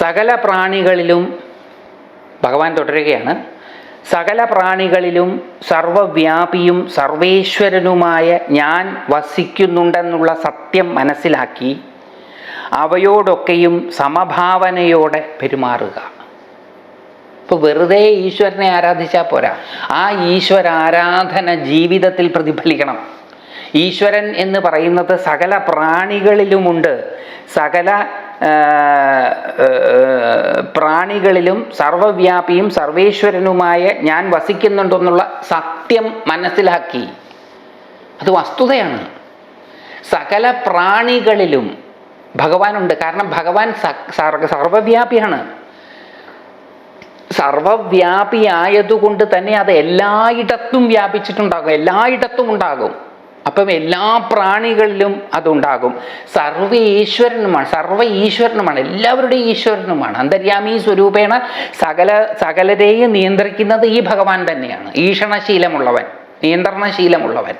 സകല പ്രാണികളിലും ഭഗവാൻ തുടരുകയാണ്. സകല പ്രാണികളിലും സർവവ്യാപിയും സർവേശ്വരനുമായ ഞാൻ വസിക്കുന്നുണ്ടെന്നുള്ള സത്യം മനസ്സിലാക്കി അവയോടൊക്കെയും സമഭാവനയോടെ പെരുമാറുക. ഇപ്പോൾ വെറുതെ ഈശ്വരനെ ആരാധിച്ചാൽ പോരാ? ആ ഈശ്വര ആരാധന ജീവിതത്തിൽ പ്രതിഫലിക്കണം. ഈശ്വരൻ എന്ന് പറയുന്നത് സകല പ്രാണികളിലുമുണ്ട്. സകല പ്രാണികളിലും സർവവ്യാപിയും സർവേശ്വരനുമായ ഞാൻ വസിക്കുന്നുണ്ടെന്നുള്ള സത്യം മനസ്സിലാക്കി. അത് വസ്തുതയാണ്. സകല പ്രാണികളിലും ഭഗവാനുണ്ട്. കാരണം ഭഗവാൻ സർവവ്യാപിയാണ്. സർവവ്യാപിയായതുകൊണ്ട് തന്നെ അത് എല്ലായിടത്തും വ്യാപിച്ചിട്ടുണ്ടാകും. എല്ലായിടത്തും ഉണ്ടാകും. അപ്പം എല്ലാ പ്രാണികളിലും അതുണ്ടാകും. സർവ ഈശ്വരനുമാണ് സർവ ഈശ്വരനുമാണ് എല്ലാവരുടെയും ഈശ്വരനുമാണ്. അന്തര്യാമി സ്വരൂപേണ സകല സകലരെയും നിയന്ത്രിക്കുന്നത് ഈ ഭഗവാൻ തന്നെയാണ്. ഈഷണശീലമുള്ളവൻ നിയന്ത്രണശീലമുള്ളവൻ.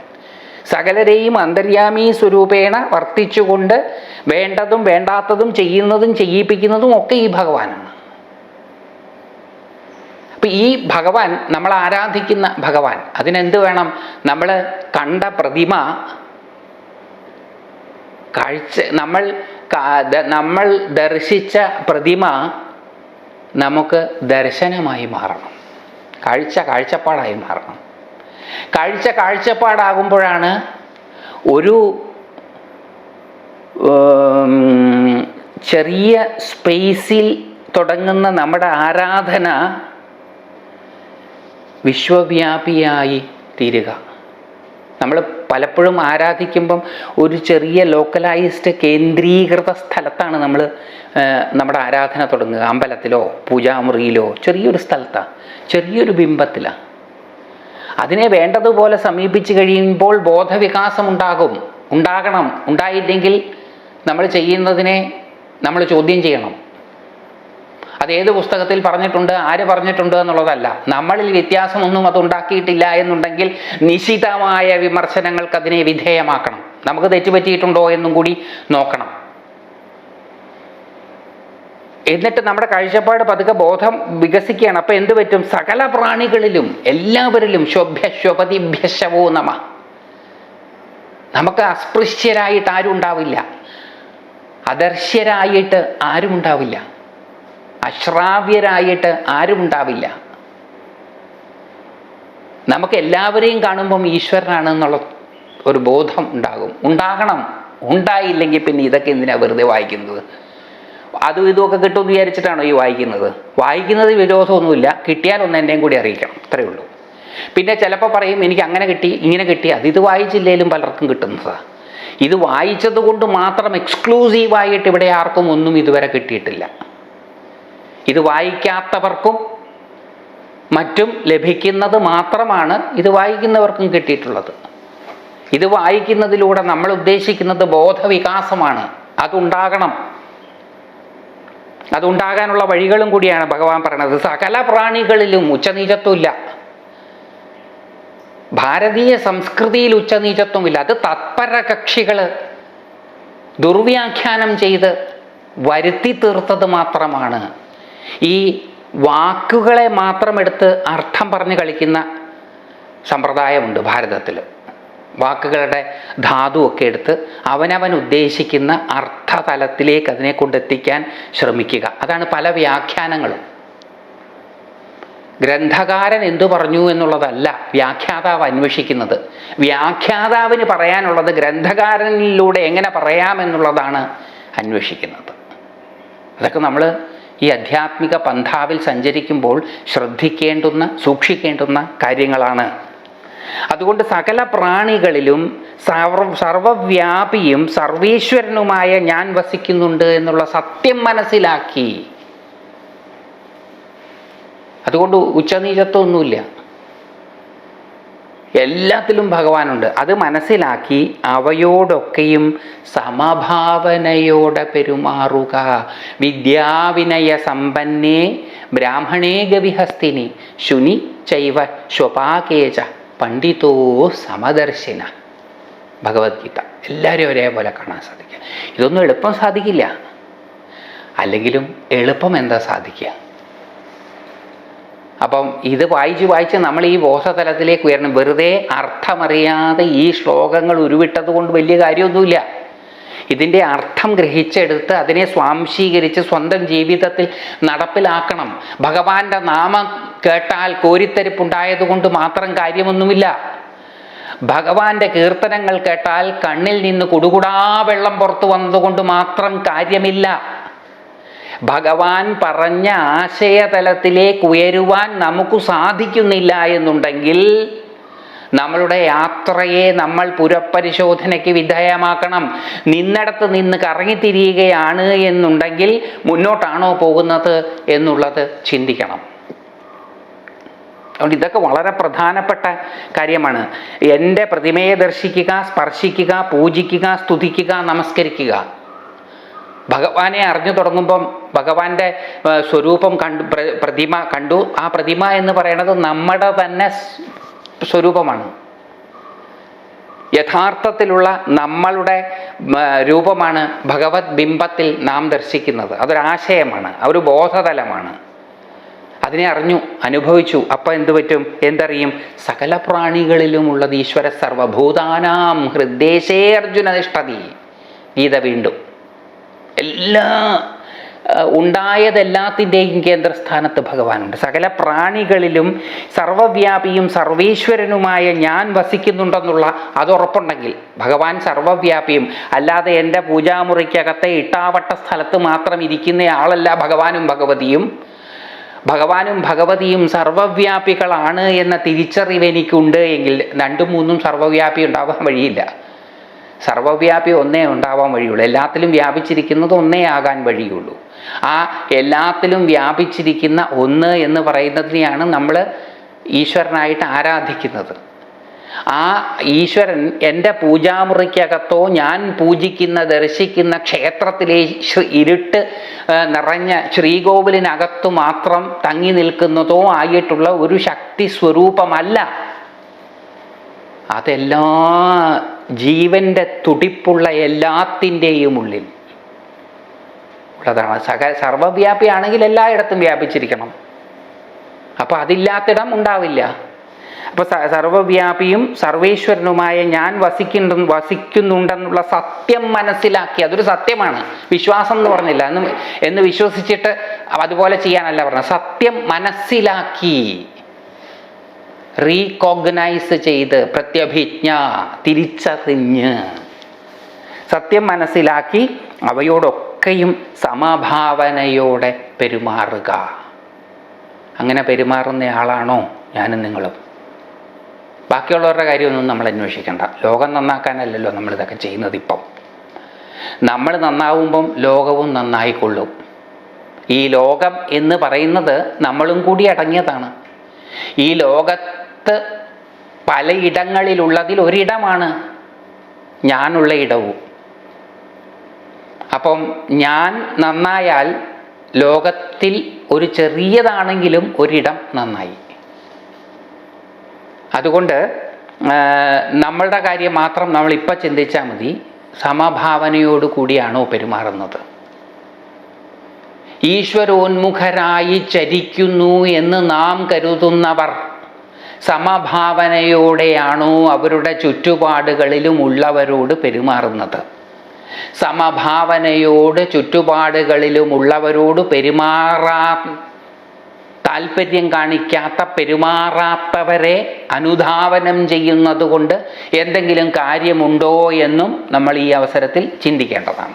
സകലരെയും അന്തര്യാമി സ്വരൂപേണ വർത്തിച്ചുകൊണ്ട് വേണ്ടതും വേണ്ടാത്തതും ചെയ്യുന്നതും ചെയ്യിപ്പിക്കുന്നതും ഒക്കെ ഈ ഭഗവാനാണ്. അപ്പം ഈ ഭഗവാൻ നമ്മൾ ആരാധിക്കുന്ന ഭഗവാൻ അതിനെന്ത് വേണം? നമ്മൾ കണ്ട പ്രതിമ കാഴ്ച നമ്മൾ നമ്മൾ ദർശിച്ച പ്രതിമ നമുക്ക് ദർശനമായി മാറണം. കാഴ്ച കാഴ്ചപ്പാടായി മാറണം. കാഴ്ച കാഴ്ചപ്പാടാകുമ്പോഴാണ് ഒരു ചെറിയ സ്പേസിൽ തുടങ്ങുന്ന നമ്മുടെ ആരാധന വിശ്വവ്യാപിയായി തീരുക. നമ്മൾ പലപ്പോഴും ആരാധിക്കുമ്പം ഒരു ചെറിയ ലോക്കലൈസ്ഡ് കേന്ദ്രീകൃത സ്ഥലത്താണ് നമ്മൾ നമ്മുടെ ആരാധന തുടങ്ങുക. അമ്പലത്തിലോ പൂജാമുറിയിലോ ചെറിയൊരു സ്ഥലത്താണ് ചെറിയൊരു ബിംബത്തിലാണ് അതിനെ വേണ്ടതുപോലെ സമീപിച്ച് കഴിയുമ്പോൾ ബോധവികാസം ഉണ്ടാകും ഉണ്ടാകണം. ഉണ്ടായില്ലെങ്കിൽ നമ്മൾ ചെയ്യുന്നതിനെ നമ്മൾ ചോദ്യം ചെയ്യണം. അത് ഏത് പുസ്തകത്തിൽ പറഞ്ഞിട്ടുണ്ട് ആര് പറഞ്ഞിട്ടുണ്ട് എന്നുള്ളതല്ല. നമ്മളിൽ വ്യത്യാസമൊന്നും അത് ഉണ്ടാക്കിയിട്ടില്ല എന്നുണ്ടെങ്കിൽ നിശിതമായ വിമർശനങ്ങൾക്ക് അതിനെ വിധേയമാക്കണം. നമുക്ക് തെറ്റുപറ്റിയിട്ടുണ്ടോ എന്നും കൂടി നോക്കണം. എന്നിട്ട് നമ്മുടെ കാഴ്ചപ്പാട് പതുക്കെ ബോധം വികസിക്കുകയാണ്. അപ്പം എന്ത് പറ്റും? സകല പ്രാണികളിലും എല്ലാവരിലും ശോഭ്യ ശോഭതിഭ്യശവോ നമ. നമുക്ക് അസ്പൃശ്യരായിട്ട് ആരും ഉണ്ടാവില്ല. അദർശ്യരായിട്ട് ആരും ഉണ്ടാവില്ല. അശ്രാവ്യരായിട്ട് ആരും ഉണ്ടാവില്ല. നമുക്ക് എല്ലാവരെയും കാണുമ്പം ഈശ്വരനാണ് എന്നുള്ള ഒരു ബോധം ഉണ്ടാകും. ഉണ്ടാകണം. ഉണ്ടായില്ലെങ്കിൽ പിന്നെ ഇതൊക്കെ എന്തിനാണ് വെറുതെ വായിക്കുന്നത്? അതും ഇതുമൊക്കെ കിട്ടുമെന്ന് വിചാരിച്ചിട്ടാണോ ഈ വായിക്കുന്നത്? വായിക്കുന്നത് വിരോധമൊന്നുമില്ല. കിട്ടിയാൽ ഒന്ന് എന്റെയും കൂടി അറിയിക്കണം. അത്രയേ ഉള്ളൂ. പിന്നെ ചിലപ്പോൾ പറയും എനിക്ക് അങ്ങനെ കിട്ടി ഇങ്ങനെ കിട്ടി. അത് ഇത് വായിച്ചില്ലേലും പലർക്കും കിട്ടുന്നതാണ് ഇത് വായിച്ചത് കൊണ്ട് മാത്രം എക്സ്ക്ലൂസീവായിട്ട് ഇവിടെ ആർക്കും ഒന്നും ഇതുവരെ കിട്ടിയിട്ടില്ല. ഇത് വായിക്കാത്തവർക്കും മറ്റും ലഭിക്കുന്നത് മാത്രമാണ് ഇത് വായിക്കുന്നവർക്കും കിട്ടിയിട്ടുള്ളത്. ഇത് വായിക്കുന്നതിലൂടെ നമ്മൾ ഉദ്ദേശിക്കുന്നത് ബോധവികാസമാണ്. അതുണ്ടാകണം. അതുണ്ടാകാനുള്ള വഴികളും കൂടിയാണ് ഭഗവാൻ പറയുന്നത് സകല പ്രാണികളിലും ഉച്ചനീചത്വമില്ല. ഭാരതീയ സംസ്കൃതിയിൽ ഉച്ചനീചത്വമില്ല. അത് തത്പര കക്ഷികൾ ദുർവ്യാഖ്യാനം ചെയ്ത് വരുത്തി തീർത്തത് മാത്രമാണ്. ഈ വാക്കുകളെ മാത്രം എടുത്ത് അർത്ഥം പറഞ്ഞ് കളിക്കുന്ന സമ്പ്രദായമുണ്ട് ഭാരതത്തിൽ വാക്കുകളുടെ ധാതുവൊക്കെ എടുത്ത് അവനവൻ ഉദ്ദേശിക്കുന്ന അർത്ഥതലത്തിലേക്ക് അതിനെ കൊണ്ടെത്തിക്കാൻ ശ്രമിക്കുക. അതാണ് പല വ്യാഖ്യാനങ്ങളും. ഗ്രന്ഥകാരൻ എന്തു പറഞ്ഞു എന്നുള്ളതല്ല വ്യാഖ്യാതാവ് അന്വേഷിക്കുന്നത്. വ്യാഖ്യാതാവിന് പറയാനുള്ളത് ഗ്രന്ഥകാരനിലൂടെ എങ്ങനെ പറയാമെന്നുള്ളതാണ് അന്വേഷിക്കുന്നത്. അതൊക്കെ നമ്മൾ ഈ ആധ്യാത്മിക പന്ഥാവിൽ സഞ്ചരിക്കുമ്പോൾ ശ്രദ്ധിക്കേണ്ടുന്ന സൂക്ഷിക്കേണ്ടുന്ന കാര്യങ്ങളാണ്. അതുകൊണ്ട് സകല പ്രാണികളിലും സർവ സർവവ്യാപിയും സർവേശ്വരനുമായ ഞാൻ വസിക്കുന്നുണ്ട് എന്നുള്ള സത്യം മനസ്സിലാക്കി. അതുകൊണ്ട് ഉച്ചനീചത്വമൊന്നുമില്ല. എല്ലാത്തിലും ഭഗവാനുണ്ട്. അത് മനസ്സിലാക്കി അവയോടൊക്കെയും സമഭാവനയോടെ പെരുമാറുക. വിദ്യാവിനയ സമ്പന്നേ ബ്രാഹ്മണേ ഗവിഹസ്തിനി ശുനി ചൈവ ശ്വപാകേച പണ്ഡിതോ സമദർശിന. ഭഗവത്ഗീത. എല്ലാവരും ഒരേപോലെ കാണാൻ സാധിക്കുക. ഇതൊന്നും എളുപ്പം സാധിക്കില്ല. അല്ലെങ്കിലും എളുപ്പം എന്താ സാധിക്കുക? അപ്പം ഇത് വായിച്ച് വായിച്ച് നമ്മൾ ഈ ബോധതലത്തിലേക്ക് ഉയരണം. വെറുതെ അർത്ഥമറിയാതെ ഈ ശ്ലോകങ്ങൾ ഉരുവിട്ടത് കൊണ്ട് വലിയ കാര്യമൊന്നുമില്ല. ഇതിന്റെ അർത്ഥം ഗ്രഹിച്ചെടുത്ത് അതിനെ സ്വാംശീകരിച്ച് സ്വന്തം ജീവിതത്തിൽ നടപ്പിലാക്കണം. ഭഗവാന്റെ നാമം കേട്ടാൽ കോരിത്തരിപ്പുണ്ടായതുകൊണ്ട് മാത്രം കാര്യമൊന്നുമില്ല. ഭഗവാന്റെ കീർത്തനങ്ങൾ കേട്ടാൽ കണ്ണിൽ നിന്ന് കുടുകുടാ വെള്ളം പുറത്തു വന്നതുകൊണ്ട് മാത്രം കാര്യമില്ല. ഭഗവാൻ പറഞ്ഞ ആശയതലത്തിലേക്ക് ഉയരുവാൻ നമുക്ക് സാധിക്കുന്നില്ല എന്നുണ്ടെങ്കിൽ നമ്മളുടെ യാത്രയെ നമ്മൾ പുരപരിശോധനയ്ക്ക് വിധേയമാക്കണം. നിന്നിടത്ത് നിന്ന് കറങ്ങിത്തിരിയുകയാണ് എന്നുണ്ടെങ്കിൽ മുന്നോട്ടാണോ പോകുന്നത് എന്നുള്ളത് ചിന്തിക്കണം. അതുകൊണ്ട് ഇതൊക്കെ വളരെ പ്രധാനപ്പെട്ട കാര്യമാണ്. എന്റെ പ്രതിമയെ ദർശിക്കുക സ്പർശിക്കുക പൂജിക്കുക സ്തുതിക്കുക നമസ്കരിക്കുക. ഭഗവാനെ അറിഞ്ഞു തുടങ്ങുമ്പം ഭഗവാന്റെ സ്വരൂപം കണ്ടു പ്രതിമ കണ്ടു. ആ പ്രതിമ എന്ന് പറയുന്നത് നമ്മുടെ തന്നെ സ്വരൂപമാണ്. യഥാർത്ഥത്തിലുള്ള നമ്മളുടെ രൂപമാണ് ഭഗവത് ബിംബത്തിൽ നാം ദർശിക്കുന്നത്. അതൊരാശയമാണ് ഒരു ബോധതലമാണ്. അതിനെ അറിഞ്ഞു അനുഭവിച്ചു. അപ്പം എന്തു പറ്റും? എന്തറിയും? സകല പ്രാണികളിലുമുള്ളത് ഈശ്വര സർവഭൂതാനാം ഹൃദ്ദേശേ അർജുന നിഷ്ഠതി ഗീത വീണ്ടും. എല്ലാ ഉണ്ടായതെല്ലാത്തിന്റെയും കേന്ദ്രസ്ഥാനത്ത് ഭഗവാനുണ്ട്. സകല പ്രാണികളിലും സർവവ്യാപിയും സർവേശ്വരനുമായ ഞാൻ വസിക്കുന്നുണ്ടെന്നുള്ള അത് ഉറപ്പുണ്ടെങ്കിൽ ഭഗവാൻ സർവവ്യാപിയും. അല്ലാതെ എന്റെ പൂജാമുറിക്കകത്തെ ഇട്ടാവട്ട സ്ഥലത്ത് മാത്രം ഇരിക്കുന്ന ആളല്ല ഭഗവാനും ഭഗവതിയും. ഭഗവാനും ഭഗവതിയും സർവവ്യാപികളാണ് എന്ന തിരിച്ചറിവ് എനിക്കുണ്ട് എങ്കിൽ രണ്ടും മൂന്നും സർവവ്യാപി ഉണ്ടാവാൻ വഴിയില്ല. സർവവ്യാപി ഒന്നേ ഉണ്ടാവാൻ വഴിയുള്ളൂ. എല്ലാത്തിലും വ്യാപിച്ചിരിക്കുന്നത് ഒന്നേ ആകാൻ വഴിയുള്ളൂ. ആ എല്ലാത്തിലും വ്യാപിച്ചിരിക്കുന്ന ഒന്ന് എന്ന് പറയുന്നതിനെയാണ് നമ്മൾ ഈശ്വരനായിട്ട് ആരാധിക്കുന്നത്. ആ ഈശ്വരൻ എന്റെ പൂജാമുറിക്കകത്തോ ഞാൻ പൂജിക്കുന്ന ദർശിക്കുന്ന ക്ഷേത്രത്തിലെ ഇരുട്ട് നിറഞ്ഞ ശ്രീകോവിലിനകത്തു മാത്രം തങ്ങി നിൽക്കുന്നതോ ആയിട്ടുള്ള ഒരു ശക്തി സ്വരൂപമല്ല. അതെല്ലാ ജീവന്റെ തുടിപ്പുള്ള എല്ലാത്തിന്റെയും ഉള്ളിൽ. ഉള്ളതാണ് സക സർവവ്യാപിയാണെങ്കിൽ എല്ലായിടത്തും വ്യാപിച്ചിരിക്കണം. അപ്പോൾ അതില്ലാത്തിടം ഉണ്ടാവില്ല. അപ്പോൾ സർവവ്യാപിയും സർവേശ്വരനുമായ ഞാൻ വസിക്കുന്നു വസിക്കുന്നുണ്ടെന്നുള്ള സത്യം മനസ്സിലാക്കി അതൊരു സത്യമാണ്. വിശ്വാസം എന്ന് പറഞ്ഞില്ല. എന്ന് എന്ന് വിശ്വസിച്ചിട്ട് അതുപോലെ ചെയ്യാനല്ല പറഞ്ഞത്. സത്യം മനസ്സിലാക്കി. റീകോഗ്നൈസ് ചെയ്ത് പ്രത്യഭിജ്ഞ തിരിച്ചറിഞ്ഞ്. സത്യം മനസ്സിലാക്കി അവയോടൊക്കെയും സമഭാവനയോടെ പെരുമാറുക. അങ്ങനെ പെരുമാറുന്ന ആളാണോ ഞാനും നിങ്ങളും. ബാക്കിയുള്ളവരുടെ കാര്യമൊന്നും നമ്മൾ അന്വേഷിക്കേണ്ട. ലോകം നന്നാക്കാനല്ലല്ലോ നമ്മളിതൊക്കെ ചെയ്യുന്നത് ഇപ്പം. നമ്മൾ നന്നാവുമ്പം ലോകവും നന്നായിക്കൊള്ളും. ഈ ലോകം എന്ന് പറയുന്നത് നമ്മളും കൂടി അടങ്ങിയതാണ്. ഈ ലോകത്ത് പലയിടങ്ങളിലുള്ളതിൽ ഒരിടമാണ് ഞാനുള്ള ഇടവും. അപ്പം ഞാൻ നന്നായാൽ ലോകത്തിൽ ഒരു ചെറിയതാണെങ്കിലും ഒരിടം നന്നായി. അതുകൊണ്ട് നമ്മളുടെ കാര്യം മാത്രം നമ്മൾ ഇപ്പം ചിന്തിച്ചാൽ മതി. സമഭാവനയോടു കൂടിയാണോ പെരുമാറുന്നത്. ഈശ്വരോന്മുഖരായി ചരിക്കുന്നു എന്ന് നാം കരുതുന്നവർ സമഭാവനയോടെയാണോ അവരുടെ ചുറ്റുപാടുകളിലും ഉള്ളവരോട് പെരുമാറുന്നത്? സമഭാവനയോട് ചുറ്റുപാടുകളിലും ഉള്ളവരോട് പെരുമാറാ താല്പര്യം കാണിക്കാത്ത പെരുമാറാത്തവരെ അനുധാവനം ചെയ്യുന്നത് കൊണ്ട് എന്തെങ്കിലും കാര്യമുണ്ടോ എന്നും നമ്മൾ ഈ അവസരത്തിൽ ചിന്തിക്കേണ്ടതാണ്.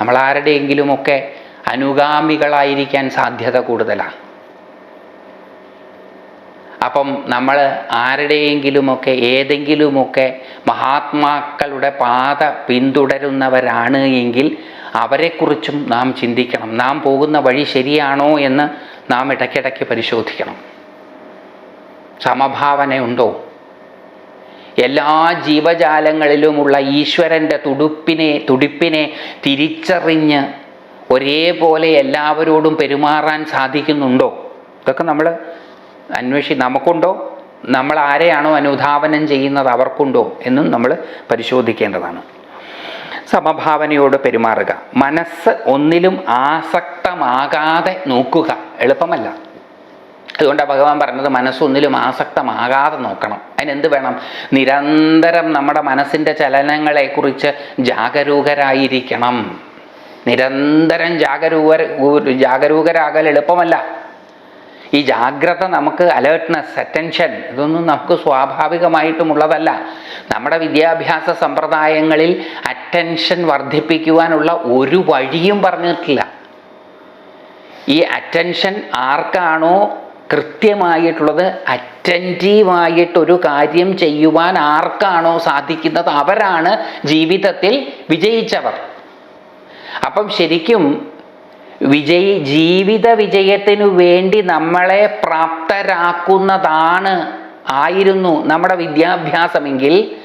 നമ്മൾ ആരുടെയെങ്കിലുമൊക്കെ അനുഗാമികളായിരിക്കാൻ സാധ്യത കൂടുതലാണ്. അപ്പം നമ്മൾ ആരുടെയെങ്കിലുമൊക്കെ ഏതെങ്കിലുമൊക്കെ മഹാത്മാക്കളുടെ പാത പിന്തുടരുന്നവരാണ് എങ്കിൽ അവരെക്കുറിച്ചും നാം ചിന്തിക്കണം. നാം പോകുന്ന വഴി ശരിയാണോ എന്ന് നാം ഇടയ്ക്കിടയ്ക്ക് പരിശോധിക്കണം. സമഭാവനയുണ്ടോ എല്ലാ ജീവജാലങ്ങളിലുമുള്ള ഈശ്വരന്റെ തുടുപ്പിനെ തുടിപ്പിനെ തിരിച്ചറിഞ്ഞ് ഒരേപോലെ എല്ലാവരോടും പെരുമാറാൻ സാധിക്കുന്നുണ്ടോ? ഇതൊക്കെ നമ്മൾ അന്വേഷി നമുക്കുണ്ടോ? നമ്മൾ ആരെയാണോ അനുധാവനം ചെയ്യുന്നത് അവർക്കുണ്ടോ എന്നും നമ്മൾ പരിശോധിക്കേണ്ടതാണ്. സമഭാവനയോട് പെരുമാറുക. മനസ്സ് ഒന്നിലും ആസക്തമാകാതെ നോക്കുക എളുപ്പമല്ല. അതുകൊണ്ടാണ് ഭഗവാൻ പറഞ്ഞത് മനസ്സൊന്നിലും ആസക്തമാകാതെ നോക്കണം. അതിനെന്ത് വേണം? നിരന്തരം നമ്മുടെ മനസ്സിന്റെ ചലനങ്ങളെക്കുറിച്ച് ജാഗരൂകരായിരിക്കണം. നിരന്തരം ജാഗരൂക ജാഗരൂകരാകൽ എളുപ്പമല്ല. ഈ ജാഗ്രത നമുക്ക് അലേർട്ട്നെസ് അറ്റൻഷൻ ഇതൊന്നും നമുക്ക് സ്വാഭാവികമായിട്ടുമുള്ളതല്ല. നമ്മുടെ വിദ്യാഭ്യാസ സമ്പ്രദായങ്ങളിൽ അറ്റൻഷൻ വർദ്ധിപ്പിക്കുവാനുള്ള ഒരു വഴിയും പറഞ്ഞിട്ടില്ല. ഈ അറ്റൻഷൻ ആർക്കാണോ കൃത്യമായിട്ടുള്ളത് അറ്റന്റീവായിട്ടൊരു കാര്യം ചെയ്യുവാൻ ആർക്കാണോ സാധിക്കുന്നത് അവരാണ് ജീവിതത്തിൽ വിജയിച്ചവർ. അപ്പം ശരിക്കും വിജയി ജീവിത വിജയത്തിനു വേണ്ടി നമ്മളെ പ്രാപ്തരാക്കുന്നതാണ് ആയിരുന്നു നമ്മുടെ വിദ്യാഭ്യാസമെങ്കിൽ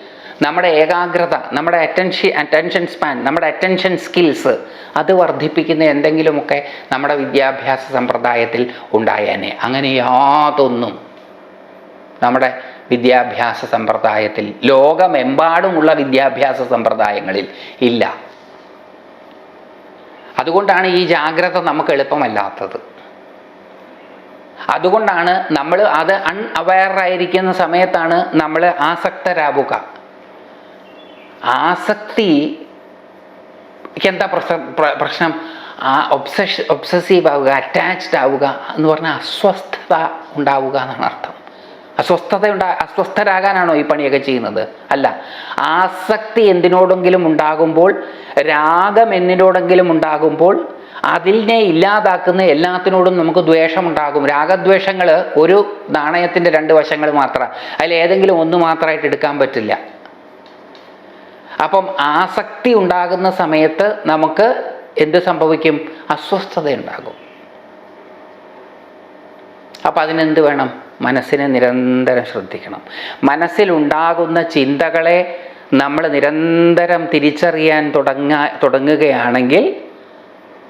നമ്മുടെ ഏകാഗ്രത നമ്മുടെ അറ്റൻഷൻ അറ്റൻഷൻ സ്പാൻ നമ്മുടെ അറ്റൻഷൻ സ്കിൽസ് അത് വർദ്ധിപ്പിക്കുന്ന എന്തെങ്കിലുമൊക്കെ നമ്മുടെ വിദ്യാഭ്യാസ സമ്പ്രദായത്തിൽ ഉണ്ടായേനെ. അങ്ങനെ യാതൊന്നും നമ്മുടെ വിദ്യാഭ്യാസ സമ്പ്രദായത്തിൽ ലോകമെമ്പാടുമുള്ള വിദ്യാഭ്യാസ സമ്പ്രദായങ്ങളിൽ ഇല്ല. അതുകൊണ്ടാണ് ഈ ജാഗ്രത നമുക്ക് എളുപ്പമല്ലാത്തത്. അതുകൊണ്ടാണ് നമ്മൾ അത് അൺ അവയറായിരിക്കുന്ന സമയത്താണ് നമ്മൾ ആസക്തരാവുക. ആസക്തി എന്താ പ്രശ്നം? പ്ര- പ്രശ്നം? ആ ഒബ്സഷ ഒബ്സസീവ് ആവുക അറ്റാച്ച്ഡ് ആവുക എന്ന് പറഞ്ഞാൽ അസ്വസ്ഥത ഉണ്ടാവുക എന്നാണ് അർത്ഥം. അസ്വസ്ഥത ഉണ്ടാ അസ്വസ്ഥരാകാനാണോ ഈ പണിയൊക്കെ ചെയ്യുന്നത്? അല്ല. ആസക്തി എന്തിനോടെങ്കിലും ഉണ്ടാകുമ്പോൾ രാഗം എന്തിനോടെങ്കിലും ഉണ്ടാകുമ്പോൾ അതിനെ ഇല്ലാതാക്കുന്ന എല്ലാത്തിനോടും നമുക്ക് ദ്വേഷമുണ്ടാകും. രാഗദ്വേഷങ്ങൾ ഒരു നാണയത്തിന്റെ രണ്ട് വശങ്ങൾ മാത്രം. അതിൽ ഏതെങ്കിലും ഒന്ന് മാത്രമായിട്ട് എടുക്കാൻ പറ്റില്ല. അപ്പം ആസക്തി ഉണ്ടാകുന്ന സമയത്ത് നമുക്ക് എന്ത് സംഭവിക്കും? അസ്വസ്ഥത ഉണ്ടാകും അപ്പം അതിനെന്ത് വേണം? മനസ്സിനെ നിരന്തരം ശ്രദ്ധിക്കണം. മനസ്സിലുണ്ടാകുന്ന ചിന്തകളെ നമ്മൾ നിരന്തരം തിരിച്ചറിയാൻ തുടങ്ങ തുടങ്ങുകയാണെങ്കിൽ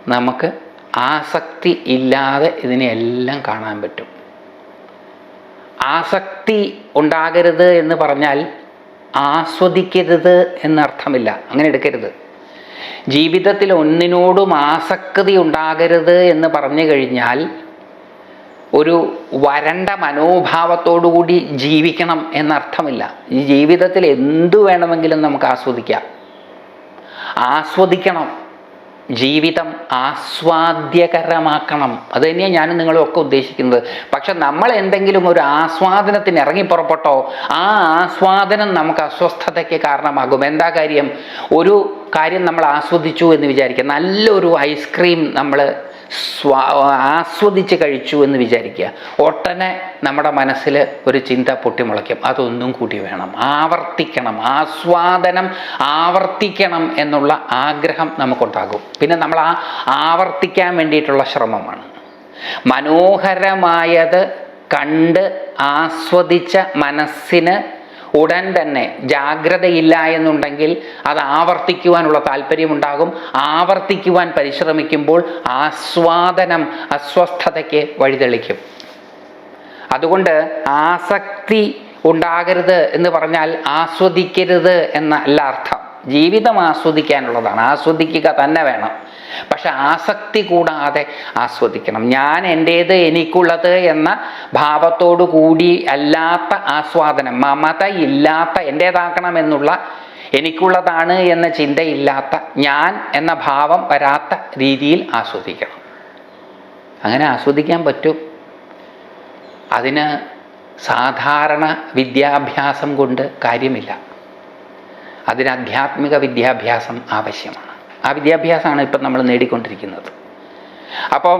നമുക്ക് ആസക്തി ഇല്ലാതെ ഇതിനെല്ലാം കാണാൻ പറ്റും. ആസക്തി ഉണ്ടാകരുത് എന്ന് പറഞ്ഞാൽ ആസ്വദിക്കരുത് എന്നർത്ഥമില്ല. അങ്ങനെ എടുക്കരുത്. ജീവിതത്തിൽ ഒന്നിനോടും ആസക്തി ഉണ്ടാകരുത് എന്ന് പറഞ്ഞു കഴിഞ്ഞാൽ ഒരു വരണ്ട മനോഭാവത്തോടുകൂടി ജീവിക്കണം എന്നർത്ഥമില്ല. ഈ ജീവിതത്തിൽ എന്തു വേണമെങ്കിലും നമുക്ക് ആസ്വദിക്കാം. ആസ്വദിക്കണം. ജീവിതം ആസ്വാദ്യകരമാക്കണം. അത് തന്നെയാണ് ഞാനും നിങ്ങളും ഒക്കെ ഉദ്ദേശിക്കുന്നത്. പക്ഷെ നമ്മൾ എന്തെങ്കിലും ഒരു ആസ്വാദനത്തിന് ഇറങ്ങി പുറപ്പെട്ടോ ആ ആസ്വാദനം നമുക്ക് അസ്വസ്ഥതയ്ക്ക് കാരണമാകും. എന്താ കാര്യം? ഒരു കാര്യം നമ്മൾ ആസ്വദിച്ചു എന്ന് വിചാരിക്കുക. നല്ലൊരു ഐസ്ക്രീം നമ്മൾ സ്വാ ആസ്വദിച്ച് കഴിച്ചു എന്ന് വിചാരിക്കുക. ഒട്ടനെ നമ്മുടെ മനസ്സിൽ ഒരു ചിന്ത പൊട്ടിമുളയ്ക്കും. അതൊന്നും കൂടി വേണം. ആവർത്തിക്കണം. ആസ്വാദനം ആവർത്തിക്കണം എന്നുള്ള ആഗ്രഹം നമുക്കുണ്ടാകും. പിന്നെ നമ്മൾ ആ ആവർത്തിക്കാൻ വേണ്ടിയിട്ടുള്ള ശ്രമമാണ്. മനോഹരമായത് കണ്ട് ആസ്വദിച്ച മനസ്സിന് ഉടൻ തന്നെ ജാഗ്രതയില്ല എന്നുണ്ടെങ്കിൽ അത് ആവർത്തിക്കുവാനുള്ള താല്പര്യമുണ്ടാകും. ആവർത്തിക്കുവാൻ പരിശ്രമിക്കുമ്പോൾ ആസ്വാദനം അസ്വസ്ഥതയ്ക്ക് വഴിതെളിക്കും. അതുകൊണ്ട് ആസക്തി ഉണ്ടാകരുത് എന്ന് പറഞ്ഞാൽ ആസ്വദിക്കരുത് എന്നല്ല അർത്ഥം. ജീവിതം ആസ്വദിക്കാനുള്ളതാണ്. ആസ്വദിക്കുക തന്നെ വേണം. പക്ഷെ ആസക്തി കൂടാതെ ആസ്വദിക്കണം. ഞാൻ എന്റേത് എനിക്കുള്ളത് എന്ന ഭാവത്തോടു കൂടി അല്ലാത്ത ആസ്വാദനം മമത ഇല്ലാത്ത എന്റേതാക്കണം എന്നുള്ള എനിക്കുള്ളതാണ് എന്ന ചിന്തയില്ലാത്ത ഞാൻ എന്ന ഭാവം വരാത്ത രീതിയിൽ ആസ്വദിക്കണം. അങ്ങനെ ആസ്വദിക്കാൻ പറ്റും. അതിന് സാധാരണ വിദ്യാഭ്യാസം കൊണ്ട് കാര്യമില്ല. അതിന് ആധ്യാത്മിക വിദ്യാഭ്യാസം ആവശ്യമാണ്. ആ വിദ്യാഭ്യാസമാണ് ഇപ്പം നമ്മൾ നേടിക്കൊണ്ടിരിക്കുന്നത്. അപ്പം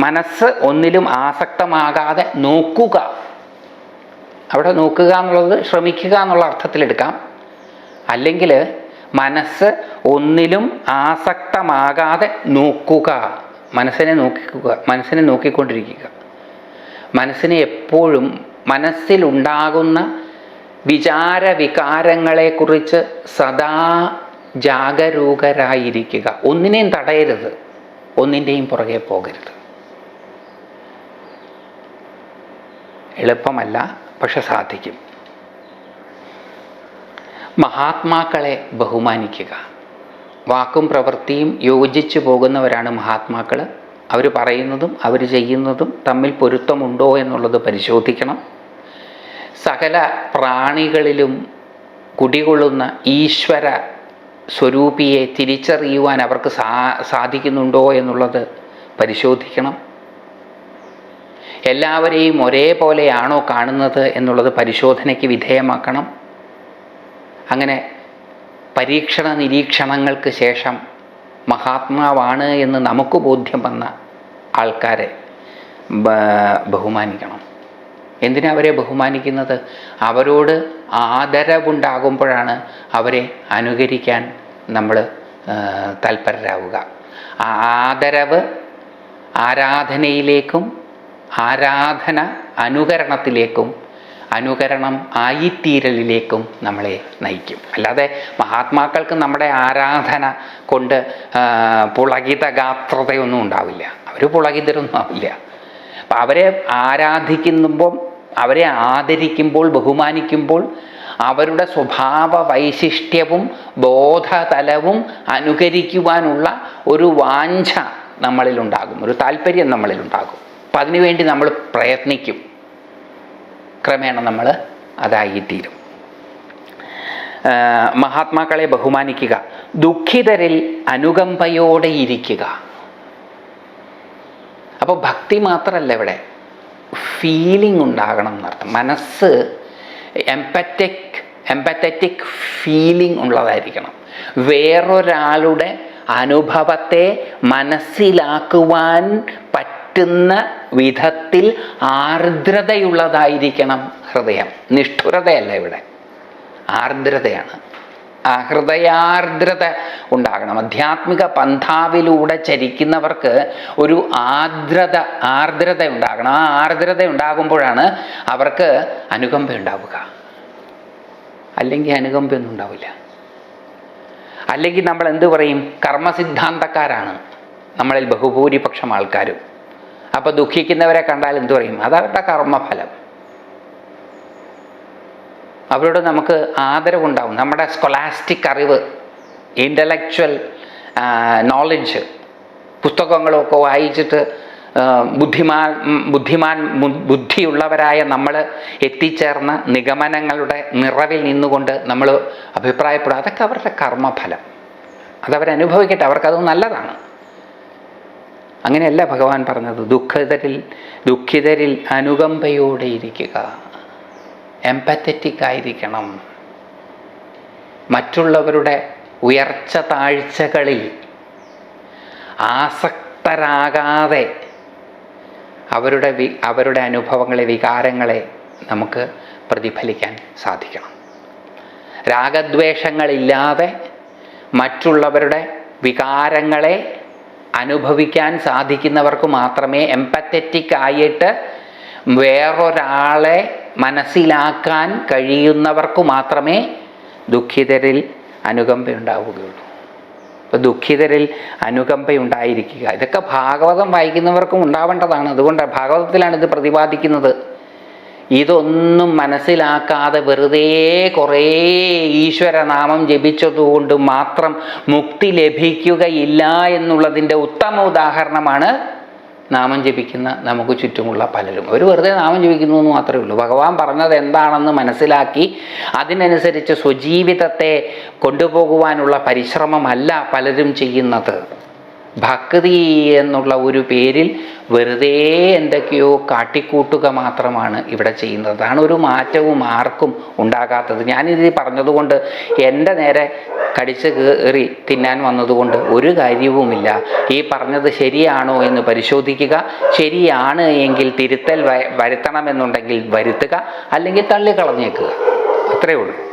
മനസ്സ് ഒന്നിലും ആസക്തമാകാതെ നോക്കുക. അവിടെ നോക്കുക എന്നുള്ളത് ശ്രമിക്കുക എന്നുള്ള അർത്ഥത്തിലെടുക്കാം അല്ലെങ്കിൽ മനസ്സ് ഒന്നിലും ആസക്തമാകാതെ നോക്കുക. മനസ്സിനെ നോക്കിക്കുക മനസ്സിനെ നോക്കിക്കൊണ്ടിരിക്കുക. മനസ്സിനെ എപ്പോഴും മനസ്സിലുണ്ടാകുന്ന വിചാര വികാരങ്ങളെക്കുറിച്ച് സദാ ജാഗരൂകരായിരിക്കുക. ഒന്നിനെയും തടയരുത്. ഒന്നിന്റെയും പുറകെ പോകരുത്. എളുപ്പമല്ല പക്ഷെ സാധിക്കും. മഹാത്മാക്കളെ ബഹുമാനിക്കുക. വാക്കും പ്രവൃത്തിയും യോജിച്ചു പോകുന്നവരാണ് മഹാത്മാക്കൾ അവർ പറയുന്നതും അവർ ചെയ്യുന്നതും തമ്മിൽ പൊരുത്തമുണ്ടോ എന്നുള്ളത് പരിശോധിക്കണം. സകല പ്രാണികളിലും കുടികൊള്ളുന്ന ഈശ്വര സ്വരൂപിയെ തിരിച്ചറിയുവാൻ അവർക്ക് സാ സാധിക്കുന്നുണ്ടോ എന്നുള്ളത് പരിശോധിക്കണം. എല്ലാവരെയും ഒരേപോലെയാണോ കാണുന്നത് എന്നുള്ളത് പരിശോധനയ്ക്ക് വിധേയമാക്കണം. അങ്ങനെ പരീക്ഷണ നിരീക്ഷണങ്ങൾക്ക് ശേഷം മഹാത്മാവാണ് എന്ന് നമുക്ക് ബോധ്യം വന്ന ആൾക്കാരെ ബഹുമാനിക്കണം. എന്തിനാ അവരെ ബഹുമാനിക്കുന്നത്? അവരോട് ആദരവുണ്ടാകുമ്പോഴാണ് അവരെ അനുകരിക്കാൻ നമ്മൾ തൽപരരാവുക. ആദരവ് ആരാധനയിലേക്കും ആരാധന അനുകരണത്തിലേക്കും അനുകരണം ആയിത്തീരലിലേക്കും നമ്മളെ നയിക്കും. അല്ലാതെ മഹാത്മാക്കൾക്ക് നമ്മുടെ ആരാധന കൊണ്ട് പുളകിത ഗാത്രതയൊന്നും ഉണ്ടാവില്ല. അവർ പുളകിതരൊന്നും ആവില്ല. അപ്പം അവരെ ആരാധിക്കുമ്പോൾ അവരെ ആദരിക്കുമ്പോൾ ബഹുമാനിക്കുമ്പോൾ അവരുടെ സ്വഭാവ വൈശിഷ്ട്യവും ബോധതലവും അനുകരിക്കുവാനുള്ള ഒരു വാഞ്ച നമ്മളിലുണ്ടാകും ഒരു താല്പര്യം നമ്മളിലുണ്ടാകും. അപ്പം അതിനുവേണ്ടി നമ്മൾ പ്രയത്നിക്കും. ക്രമേണ നമ്മൾ അതായിത്തീരും. മഹാത്മാക്കളെ ബഹുമാനിക്കുക ദുഃഖിതരിൽ അനുകമ്പയോടെ ഇരിക്കുക. അപ്പോൾ ഭക്തി മാത്രമല്ല ഇവിടെ. ഫീലിംഗ് ഉണ്ടാകണം എന്നർത്ഥം. മനസ്സ് എംപറ്റിക് എംപത്തറ്റിക് ഫീലിംഗ് ഉള്ളതായിരിക്കണം. വേറൊരാളുടെ അനുഭവത്തെ മനസ്സിലാക്കുവാൻ പറ്റുന്ന വിധത്തിൽ ആർദ്രതയുള്ളതായിരിക്കണം ഹൃദയം. നിഷ്ഠുരതയല്ല ഇവിടെ. ആർദ്രതയാണ്. ആ ഹൃദയാർദ്രത ഉണ്ടാകണം. ആധ്യാത്മിക പന്ഥാവിലൂടെ ചരിക്കുന്നവർക്ക് ഒരു ആർദ്രത ആർദ്രത ഉണ്ടാകണം. ആ ആർദ്രത ഉണ്ടാകുമ്പോഴാണ് അവർക്ക് അനുകമ്പ ഉണ്ടാവുക. അല്ലെങ്കിൽ അനുകമ്പയൊന്നും ഉണ്ടാവില്ല. അല്ലെങ്കിൽ നമ്മൾ എന്ത് പറയും? കർമ്മസിദ്ധാന്തക്കാരാണ്. നമ്മളിൽ ബഹുഭൂരിപക്ഷം ആൾക്കാരും. അപ്പോൾ ദുഃഖിക്കുന്നവരെ കണ്ടാൽ എന്തു പറയും? അതവരുടെ കർമ്മഫലം. അവരോട് നമുക്ക് ആദരവുണ്ടാവും. നമ്മുടെ സ്കൊലാസ്റ്റിക് അറിവ് ഇന്റലക്ച്വൽ നോളജ് പുസ്തകങ്ങളൊക്കെ വായിച്ചിട്ട് ബുദ്ധിമാൻ ബുദ്ധിമാൻ ബുദ്ധിയുള്ളവരായ നമ്മൾ എത്തിച്ചേർന്ന നിഗമനങ്ങളുടെ നിറവിൽ നിന്നുകൊണ്ട് നമ്മൾ അഭിപ്രായപ്പെടും. അതൊക്കെ അവരുടെ കർമ്മഫലം. അതവരനുഭവിക്കട്ടെ. അവർക്കത് നല്ലതാണ്. അങ്ങനെയല്ല ഭഗവാൻ പറഞ്ഞത്. ദുഃഖിതരിൽ ദുഃഖിതരിൽ അനുകമ്പയോടെ ഇരിക്കുക. എംപത്തറ്റിക് ആയിരിക്കണം. മറ്റുള്ളവരുടെ ഉയർച്ച താഴ്ചകളിൽ ആസക്തരാകാതെ അവരുടെ വി അവരുടെ അനുഭവങ്ങളെ വികാരങ്ങളെ നമുക്ക് പ്രതിഫലിക്കാൻ സാധിക്കണം. രാഗദ്വേഷങ്ങളില്ലാതെ മറ്റുള്ളവരുടെ വികാരങ്ങളെ അനുഭവിക്കാൻ സാധിക്കുന്നവർക്ക് മാത്രമേ എംപത്തറ്റിക് ആയിട്ട് വേറൊരാളെ മനസ്സിലാക്കാൻ കഴിയുന്നവർക്ക് മാത്രമേ ദുഃഖിതരിൽ അനുകമ്പ ഉണ്ടാവുകയുള്ളൂ അപ്പോൾ ദുഃഖിതരിൽ അനുകമ്പ ഉണ്ടായിരിക്കുക ഇതൊക്കെ ഭാഗവതം വായിക്കുന്നവർക്കും ഉണ്ടാവേണ്ടതാണ്. അതുകൊണ്ട് ഭാഗവതത്തിലാണ് ഇത് പ്രതിപാദിക്കുന്നത്. ഇതൊന്നും മനസ്സിലാക്കാതെ വെറുതെ കുറേ ഈശ്വരനാമം ജപിച്ചതുകൊണ്ട് മാത്രം മുക്തി ലഭിക്കുകയില്ല എന്നുള്ളതിന്റെ ഉത്തമ ഉദാഹരണമാണ് നാമം ജപിക്കുന്ന നമുക്ക് ചുറ്റുമുള്ള പലരും. അവർ വെറുതെ നാമം ജപിക്കുന്നു എന്ന് മാത്രമേ ഉള്ളൂ. ഭഗവാൻ പറഞ്ഞത് എന്താണെന്ന് മനസ്സിലാക്കി അതിനനുസരിച്ച് സ്വജീവിതത്തെ കൊണ്ടുപോകുവാനുള്ള പരിശ്രമമല്ല പലരും ചെയ്യുന്നത്. ഭക്തി എന്നുള്ള ഒരു പേരിൽ വെറുതെ എന്തൊക്കെയോ കാട്ടിക്കൂട്ടുക മാത്രമാണ് ഇവിടെ ചെയ്യുന്നത്. അതാണ് ഒരു മാറ്റവും ആർക്കും ഉണ്ടാകാത്തത്. ഞാനിത് പറഞ്ഞതുകൊണ്ട് എന്റെ നേരെ കടിച്ച് കയറി തിന്നാൻ വന്നതുകൊണ്ട് ഒരു കാര്യവുമില്ല. ഈ പറഞ്ഞത് ശരിയാണോ എന്ന് പരിശോധിക്കുക. ശരിയാണ് എങ്കിൽ തിരുത്തൽ വരുത്തണമെന്നുണ്ടെങ്കിൽ വരുത്തുക. അല്ലെങ്കിൽ തള്ളിക്കളഞ്ഞേക്കുക. അത്രയേ ഉള്ളൂ.